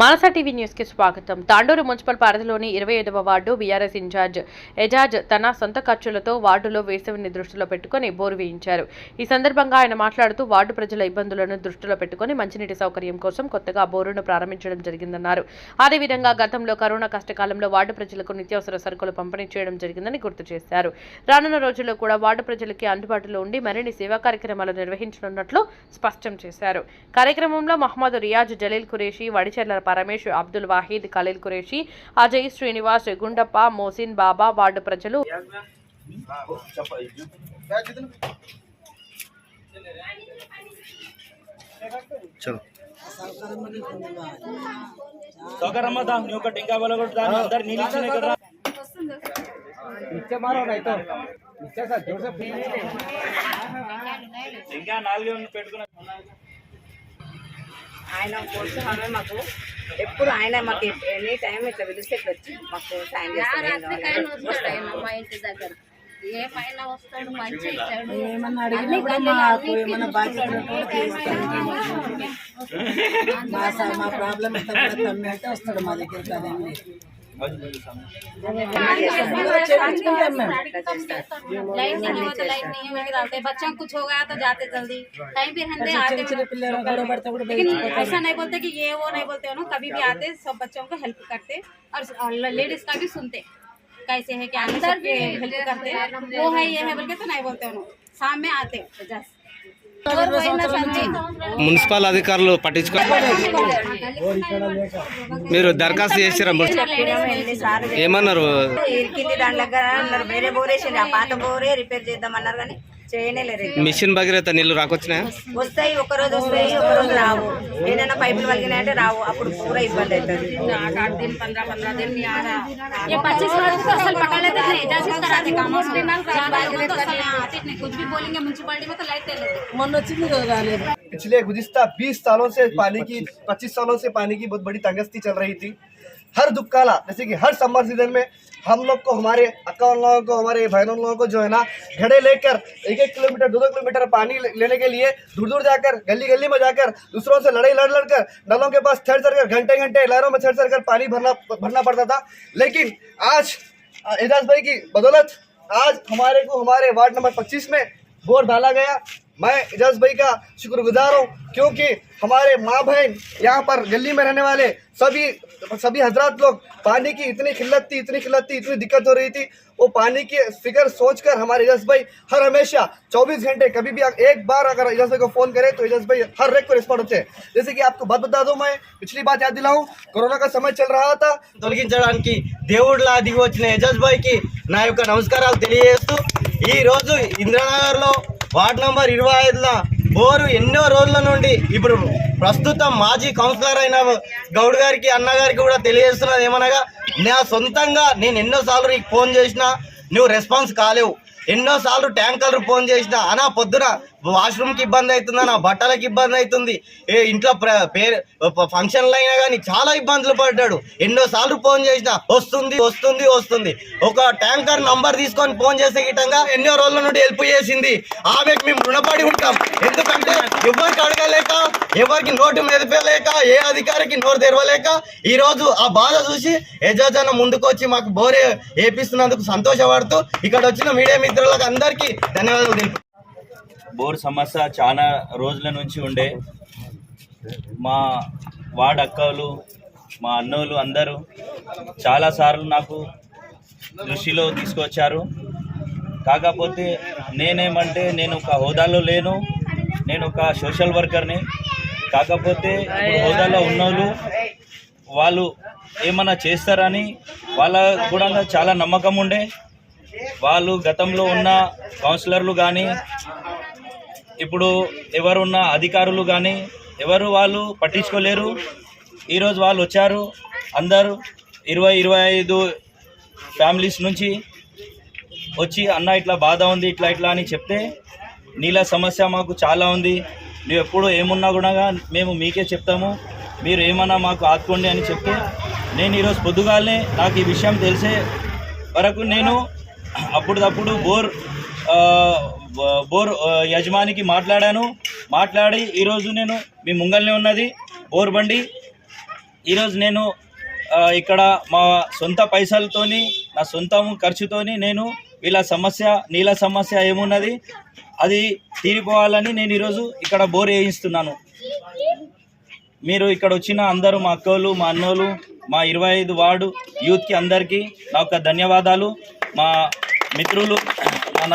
మానస TV న్యూస్కి స్వాగతం. Tandur municipal పరిధిలోని ఇరవై ఐదవ వార్డు బీఆర్ఎస్ ఇన్ఛార్జ్ ఎజాజ్ తన సొంత ఖర్చులతో వార్డులో వేసవిని దృష్టిలో పెట్టుకుని బోరు వేయించారు. ఈ సందర్భంగా ఆయన మాట్లాడుతూ వార్డు ప్రజల ఇబ్బందులను దృష్టిలో పెట్టుకుని మంచినీటి సౌకర్యం కోసం కొత్తగా బోరును ప్రారంభించడం జరిగిందన్నారు. అదేవిధంగా గతంలో కరోనా కష్టకాలంలో వార్డు ప్రజలకు నిత్యావసర సరుకులు పంపిణీ చేయడం జరిగిందని గుర్తు చేశారు. రానున్న రోజుల్లో కూడా వార్డు ప్రజలకి అందుబాటులో ఉండి మరిన్ని సేవా కార్యక్రమాలు నిర్వహించనున్నట్లు స్పష్టం చేశారు. కార్యక్రమంలో మహమ్మద్ రియాజ్ జలీల్ ఖురేషి వడిచెర్ల పరమేశ్ అబ్దుల్ వాహీద్ ఖలీల్ ఖురేషి అజయ్ శ్రీనివాస్ గుండప్ప మోసిన్ బాబా వార్డు ప్రజలు. ఇంకా నాలుగే పెట్టుకున్నా ఆయన కోసం ఆమె మాకు ఎప్పుడు ఆయన మాకు ఎనీ టైం ఇట్లా పిలిస్తే ఇట్లా వచ్చి మాకు సాయం చేస్తారు ఏం కావాలన్నా వస్తారు. మా ఇంటి దగ్గర ఏ పైన వస్తాడు మంచి ఇచ్చాడు ఏమన్నా అడిగినా కూడా మాకు ఏమన్నా బాధ్యత ఉంటే తీరుస్తాడు. మా స- మా ప్రాబ్లం ఎంత కూడా తమ్మి అంటే వస్తాడు మా దగ్గరికి అదండి చేయించుకుంటాం మేము बच्चों कुछ हो गया तो जाते जल्दी टाइम ऐसा नहीं बोलते ये वो नहीं बोलते कभी भी आते सब बच्चों को हेल्प करते और लेडीज़ का भी सुनते कैसे है क्या हेल्प करते वो है ये है बोल के तो नहीं बोलते शाम में आते जस्ट మున్సిపల్ అధికారులు పట్టించుకో మీరు దరఖాస్తు చేసిరా ఏమన్నారు? ఇరికింది దాని దగ్గర అన్నారు. వేరే బోరేసింది ఆ పాత బోరే రిపేర్ చేద్దాం అన్నారు కానీ చేయనేలేరు మిషన్ భగీరథ నీళ్ళు రాకొచ్చినాయా వస్తాయి ఒక రోజు వస్తాయి ఒక రోజు రావు ఏదైనా పైపులు వలిగినాయంటే రావు అప్పుడు పూరా ఇబ్బంది అవుతుంది आठ आठ दिन पंद्रह पंद्रह दिन नहीं आ रहा ये पच्चीस वर्ष तो असल पकड़ लेते थे एजाज कराते काम ज्यादा होगा तो असल यहाँ आते नहीं कुछ भी बोलेंगे म्यूनसिपालिटी में तो लाइट दे लेते మొన్న వచ్చింది కదా రాలేదు पिछले गुजिस्ता 20 सालों से पानी की 25 सालों से पानी की बहुत बड़ी तंगस्ती चल रही थी हर दुक्काला जैसे कि हर समर सीजन में हम लोग को, हमारे अक्का उन लोगों को, हमारे बहनों लोगों को जो है ना, घड़े लेकर, एक एक किलोमीटर, दो दो किलोमीटर पानी लेने के लिए दूर दूर जाकर, गली गली में जाकर, दूसरों से लड़ाई, लड़, लड़कर, नलों के पास छड़ चढ़ कर, घंटे घंटे, लहरों में छड़ चढ़ कर पानी भरना भरना पड़ता था। लेकिन आज एजाज भाई की बदौलत, आज हमारे को, हमारे वार्ड नंबर 25 में बोर डाला गया। मैं इजाज भाई का शुक्रगुजार हूँ, क्योंकि हमारे माँ बहन यहाँ पर गली में रहने वाले सभी सभी हजरात लोग पानी की इतनी खिल्लत थी, इतनी खिल्लत थी, इतनी दिक्कत हो रही थी। वो पानी की फिगर सोचकर हमारे इजाज भाई हर हमेशा 24 घंटे कभी भी एक बार अगर इजाज भाई को फ़ोन करें तो इजाज भाई हर रेक को रिस्पॉन्ड होते हैं। जैसे कि आपको बात बता दो मैं, पिछली बात याद दिलाऊ, कोरोना का समय चल रहा था। तो लेकिन चढ़ान की देवड़ला दिवोच ने इजाज भाई की। नायब का नमस्कार, आप दिल्ली ఇంద్రనగర్లో వార్డ్ నంబర్ ఇరవై ఐదులో బోరు ఎన్నో రోజుల నుండి ఇప్పుడు ప్రస్తుతం మాజీ కౌన్సిలర్ అయిన గౌడ్ గారికి అన్నగారికి కూడా తెలియజేస్తున్నది ఏమనగా నా సొంతంగా నేను ఎన్నోసార్లు నీకు ఫోన్ చేసినా నువ్వు రెస్పాన్స్ కాలేవు. ఎన్నోసార్లు ట్యాంకర్లు ఫోన్ చేసినా అనా పొద్దున వాష్రూమ్కి ఇబ్బంది అవుతుంది? నా బట్టలకు ఇబ్బంది అవుతుంది. ఏ ఇంట్లో పేరు ఫంక్షన్లు అయినా కానీ చాలా ఇబ్బందులు పడ్డాడు. ఎన్నోసార్లు ఫోన్ చేసిన వస్తుంది వస్తుంది వస్తుంది. ఒక ట్యాంకర్ నంబర్ తీసుకొని ఫోన్ చేసే గిటంగా ఎన్నో రోజుల నుండి హెల్ప్ చేసింది. ఆమెకి మేము రుణపడి ఉంటాం. ఎందుకంటే ఎవరికి అడగలేక ఎవరికి నోటు మెదపలేక ఏ అధికారికి నోరు తెరవలేక ఈరోజు ఆ బాధ చూసి యజాజన ముందుకు వచ్చి మాకు బోరే వేపిస్తున్నందుకు సంతోషపడుతూ ఇక్కడ వచ్చిన మీడియా మిత్రులకు అందరికీ ధన్యవాదాలు తెలుపు బోర్ సమస్య చాలా రోజుల నుంచి ఉండే. మా వార్డ్ అక్కలు మా అన్నోళ్ళు అందరూ చాలాసార్లు నాకు దృష్టిలో తీసుకొచ్చారు. కాకపోతే నేనేమంటే నేను ఒక హోదాలో లేను. నేను ఒక సోషల్ వర్కర్ని. కాకపోతే హోదాలో ఉన్నోళ్ళు వాళ్ళు ఏమన్నా చేస్తారని వాళ్ళ కూడా చాలా నమ్మకం ఉండే. వాళ్ళు గతంలో ఉన్న కౌన్సిలర్లు కానీ ఇప్పుడు ఎవరున్న అధికారులు కానీ ఎవరు వాళ్ళు పట్టించుకోలేరు. ఈరోజు వాళ్ళు వచ్చారు అందరూ ఇరవై ఇరవై ఐదు ఫ్యామిలీస్ నుంచి వచ్చి అన్న ఇట్లా బాధ ఉంది ఇట్లా ఇట్లా అని చెప్తే నీళ్ళ సమస్య మాకు చాలా ఉంది. నువ్వు ఎప్పుడు ఏమున్నా కూడా మేము మీకే చెప్తాము. మీరు ఏమన్నా మాకు ఆదుకోండి అని చెప్తే నేను ఈరోజు పొద్దుగాలనే నాకు ఈ విషయం తెలిసే వరకు నేను అప్పుడప్పుడు బోర్ బోర్ యజమానికి మాట్లాడాను. మాట్లాడి ఈరోజు నేను మీ ముంగల్నే ఉన్నది బోర్ బండి. ఈరోజు నేను ఇక్కడ మా సొంత పైసలతోని నా సొంత ఖర్చుతోని నేను వీళ్ళ సమస్య నీళ్ళ సమస్య ఏమున్నది అది తీరిపోవాలని నేను ఈరోజు ఇక్కడ బోర్ వేయిస్తున్నాను. మీరు ఇక్కడ వచ్చిన అందరూ మా అక్కలు మా అన్నోలు మా ఇరవై ఐదు వార్డు యూత్కి అందరికీ నా యొక్క ధన్యవాదాలు. మా మిత్రులు మన